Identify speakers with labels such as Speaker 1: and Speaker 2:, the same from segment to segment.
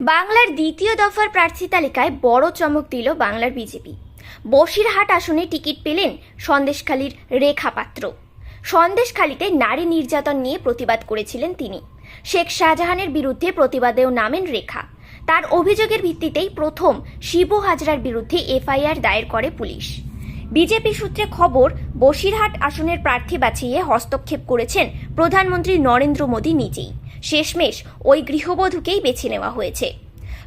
Speaker 1: বাংলার দ্বিতীয় দফার প্রার্থী তালিকায় বড় চমক দিল বাংলার বিজেপি। বসিরহাট আসনে টিকিট পেলেন সন্দেশখালীর রেখা পাত্র। সন্দেশখালীতে নারী নির্যাতন নিয়ে প্রতিবাদ করেছিলেন তিনি। শেখ শাহজাহানের বিরুদ্ধে প্রতিবাদেও নামেন রেখা। তার অভিযোগের ভিত্তিতেই প্রথম শিবু হাজরার বিরুদ্ধে এফআইআর দায়ের করে পুলিশ। বিজেপি সূত্রে খবর, বসিরহাট আসনের প্রার্থী বাছিয়ে হস্তক্ষেপ করেছেন প্রধানমন্ত্রী নরেন্দ্র মোদী নিজেই। শেষমেশ ওই গৃহবধূকেই বেছে নেওয়া হয়েছে।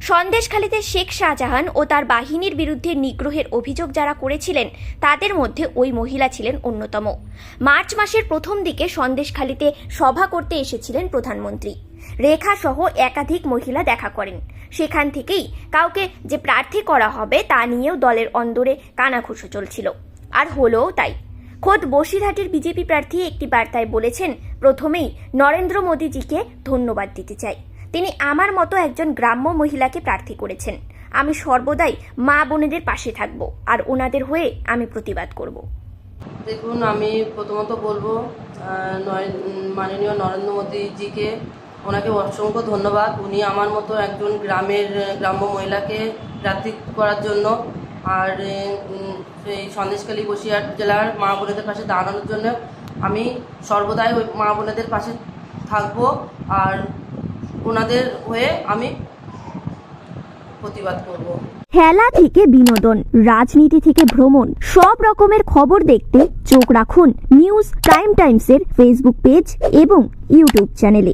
Speaker 1: সন্দেশখালীতে শেখ শাহজাহান ও তার বাহিনীর বিরুদ্ধে নিগ্রহের অভিযোগ যারা করেছিলেন, তাদের মধ্যে ওই মহিলা ছিলেন অন্যতম। মার্চ মাসের প্রথম দিকে সন্দেশখালীতে সভা করতে এসেছিলেন প্রধানমন্ত্রী। রেখা সহ একাধিক মহিলা দেখা করেন। সেখান থেকেই কাউকে যে প্রার্থী করা হবে, তা নিয়েও দলের অন্দরে কানাঘুষো চলছিল। আর হলোও তাই। খোদ বসিরহাটের বিজেপি প্রার্থী একটি বার্তায় বলেছেন প্রথমেই নরেন্দ্র মোদীজিকে ধন্যবাদ দিতে চাই। তিনি আমার মতো একজন গ্রাম্য মহিলাকে প্রার্থী করেছেন। আমি সর্বদাই মা বোনেদের পাশে থাকব আর ওনাদের হয়ে আমি প্রতিবাদ করব।
Speaker 2: দেখুন আমি প্রথমত বলব মাননীয় নরেন্দ্র মোদীজিকে ওনাকে অসংখ্য ধন্যবাদ। উনি আমার মতো একজন গ্রামের গ্রাম্য মহিলাকে প্রার্থী করার জন্য আর উম, সেই সন্দেশখালী বসিরহাট জেলার মা বোনেদের পাশে দাঁড়ানোর জন্য আমি সর্বদাই ওই মা বোনেদের পাশে থাকব আর ওনাদের হয়ে আমি প্রতিবাদ করব।
Speaker 1: খেলা থেকে বিনোদন, রাজনীতি থেকে ভ্রমণ, সব রকমের খবর দেখতে চোখ রাখুন নিউজ টাইম টাইমসের ফেসবুক পেজ এবং ইউটিউব চ্যানেলে